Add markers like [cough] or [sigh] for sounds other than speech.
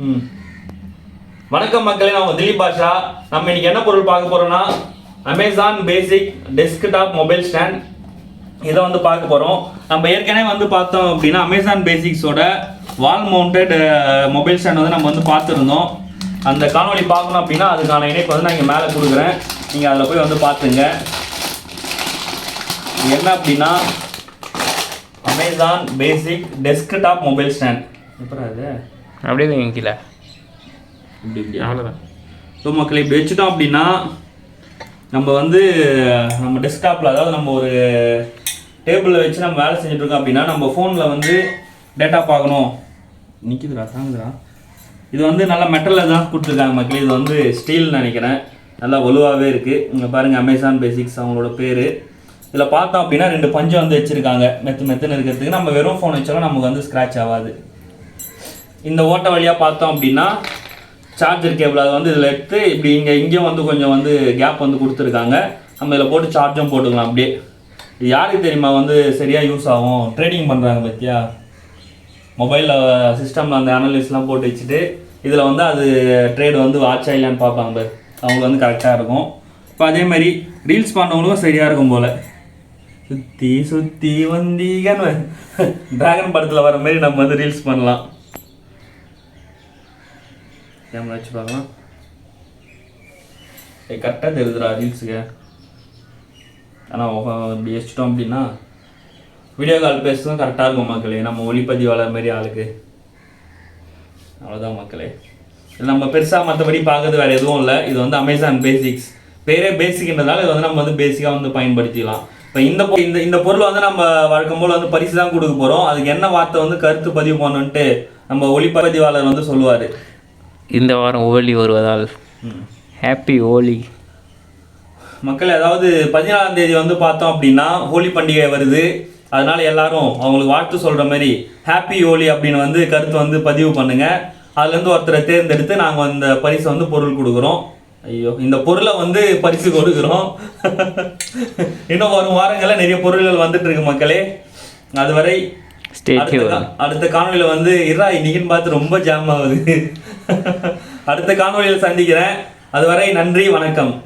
ம். வணக்கம் மக்களே நான் திலீப் பாஷா நம்ம இன்னைக்கு என்ன பொருள் பார்க்க போறோம்னா Amazon basic desktop mobile stand இதை வந்து பார்க்க போறோம். நம்ம ஏற்கனவே வந்து பார்த்தோம் அப்படின்னா அமேசான் பேசிக்ஸோட வால் மவுண்டட் மொபைல் ஸ்டாண்ட் வந்து நம்ம வந்து பார்த்துருந்தோம். அந்த காணொளி பார்க்கணும் அப்படின்னா அதுக்கான இணைப்பு வந்து நான் இங்கே மேலே கொடுக்குறேன். நீங்கள் அதில் போய் வந்து பார்த்துங்க. என்ன அப்படின்னா Amazon basic desktop mobile stand எப்படா அது அப்படியே வைங்க கீழே. இப்படி இப்படி. அவ்வளோதான் ஸோ மக்களை இப்படி வச்சுட்டோம் அப்படின்னா நம்ம வந்து நம்ம டெஸ்க்டாப்பில் அதாவது நம்ம ஒரு டேபிளில் வச்சு நம்ம வேலை செஞ்சுட்டு இருக்கோம் அப்படின்னா நம்ம ஃபோனில் வந்து டேட்டா பார்க்கணும். நிற்கிதுடா தாங்குதுடா. இது வந்து நல்லா மெட்டலில் தான் கொடுத்துருக்காங்க மக்களே. இது வந்து ஸ்டீல் நினைக்கிறேன். நல்லா வலுவாகவே இருக்குது இங்கே பாருங்கள் அமேசான் பேசிக்ஸ் அவங்களோட பேர். இதில் பார்த்தோம் அப்படின்னா ரெண்டு பஞ்சு வந்து வச்சுருக்காங்க. மெத்து மெத்துன்னு இருக்கிறதுக்கு. நம்ம வெறும் ஃபோன் வச்சாலும் நமக்கு வந்து ஸ்க்ராட்ச் ஆகாது. இந்த ஓட்டை வழியாக பார்த்தோம் அப்படின்னா சார்ஜர் கேபிள் அதை வந்து இதில் எடுத்து இப்படி இங்கே இங்கேயும் வந்து கொஞ்சம் வந்து கேப் வந்து கொடுத்துருக்காங்க. நம்ம இதில் போட்டு சார்ஜும் போட்டுக்கலாம் அப்படியே. இது யாருக்கு தெரியுமா? வந்து சரியாக யூஸ் ஆகும். ட்ரேடிங் பண்ணுறாங்க பத்தியா? மொபைலில் சிஸ்டமில் அந்த அனலிஸ்ட்லாம் போட்டு வச்சுட்டு இதில் வந்து அது ட்ரேடு வந்து வாட்சா இல்லையான்னு பார்ப்பாங்க பாரு. அவங்களுக்கு வந்து கரெக்டாக இருக்கும். இப்போ அதே மாதிரி ரீல்ஸ் பண்ணவங்களுக்கும் சரியாக இருக்கும் போல். சுற்றி சுற்றி வந்தீங்கன்னு ட்ராகன் [laughs] படத்தில் வர மாதிரி நம்ம வந்து ரீல்ஸ் பண்ணலாம். கேமரா வச்சு பார்க்கலாம். கரெக்டாக தெரியுதுடா ரீல்ஸுக்கு ஆனால் இப்படி வச்சுட்டோம் அப்படின்னா வீடியோ கால் பேசுறதும் கரெக்டாக இருக்கும் மக்களே. நம்ம ஒளிப்பதிவாளர் மாதிரி ஆளுக்கு. அவ்வளோதான் மக்களே. இது நம்ம பெருசாக மற்றபடி பார்க்கறது வேறு எதுவும் இல்லை. இது வந்து அமேசான் பேசிக்ஸ் பேரே பேசிக்ன்றதால இது வந்து நம்ம வந்து பேசிக்காக வந்து பயன்படுத்திக்கலாம் இப்போ இந்த பொ- இந்த இந்த பொருள் வந்து நம்ம வழக்கம் போல் வந்து பரிசு தான் கொடுக்க போகிறோம் அதுக்கு என்ன வார்த்தை வந்து கருத்து பதிவு பண்ணணுன்ட்டு நம்ம ஒளிப்பதிவாளர் வந்து சொல்லுவார். இந்த வாரம் ஹோலி வருவதால் ஹாப்பி ஹோலி மக்கள் அதாவது பதினாலாம் தேதி வந்து பார்த்தோம் அப்படின்னா ஹோலி பண்டிகை வருது. அதனால எல்லாரும் அவங்களுக்கு வாழ்த்து சொல்ற மாதிரி ஹாப்பி ஹோலி அப்படின்னு வந்து கருத்து வந்து பதிவு பண்ணுங்க. அதுலேருந்து ஒருத்தரை தேர்ந்தெடுத்து நாங்கள் இந்த பரிசை வந்து பொருள் கொடுக்குறோம். ஐயோ இந்த பொருளை வந்து பரிசு கொடுக்குறோம். [laughs] இன்னும் வரும் வாரங்களில் நிறைய பொருள்கள் வந்துட்டு இருக்கு மக்களே. அதுவரை அடுத்த tuned. கா- அடுத்த காணொளியில வந்து இரா இன்னைக்குன்னு பார்த்து ரொம்ப ஜாம் ஆகுது. அடுத்த காணொலியில் சந்திக்கிறேன். அதுவரை நன்றி வணக்கம்.